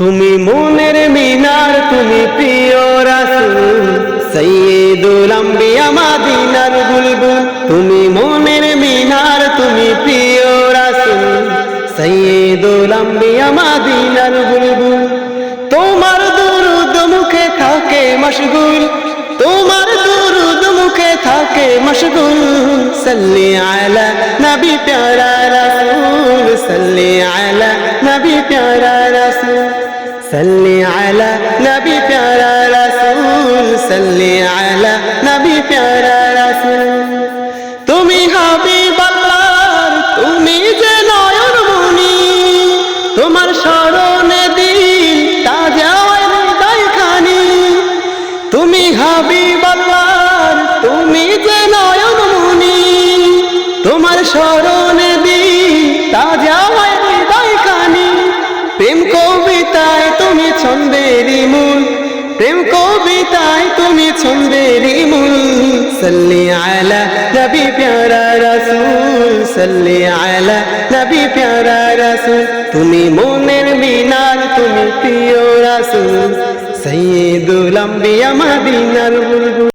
তুমি মনের মিনার, তুমি প্রিয় রাসূল সৈয়দুল আম্বিয়া মাদিনার বুলবুল। তুমি মনের মিনার, তুমি প্রিয় রাসূল সৈয়দুল আম্বিয়া মাদিনার বুলবুল। তোমার দুরুদ মুখে থাকে মশগুল, তোমার দুরুদ মুখে থাকে মশগুল। সাল্লি আলা নবী, প্যারা রাসূল, সাল্লি সাল্লি আলা নবী প্যারা রাসূল সাল্লি আলা নবী প্যারা রাসূল তুমি হাবিব আল্লাহর তুমি যে নয়ন মনি, তোমার স্মরণে দিন তাজা হৃদয় খানি। তুমি হাবিব আল্লাহর তুমি যে নয়ন মুনি, তোমার স্মরণে ছন্দেরি মূল। প্রেম কবিতায় তুমি ছন্দেরি মূল। সল্লি আলা নবী প্যারা রসুল, সল্লি আলা নবী প্যারা রসুল। তুমি মনের মিনার, তুমি প্রিয় রসুল। সৈয়দুল আম্বিয়া মদিনার বুলবুল।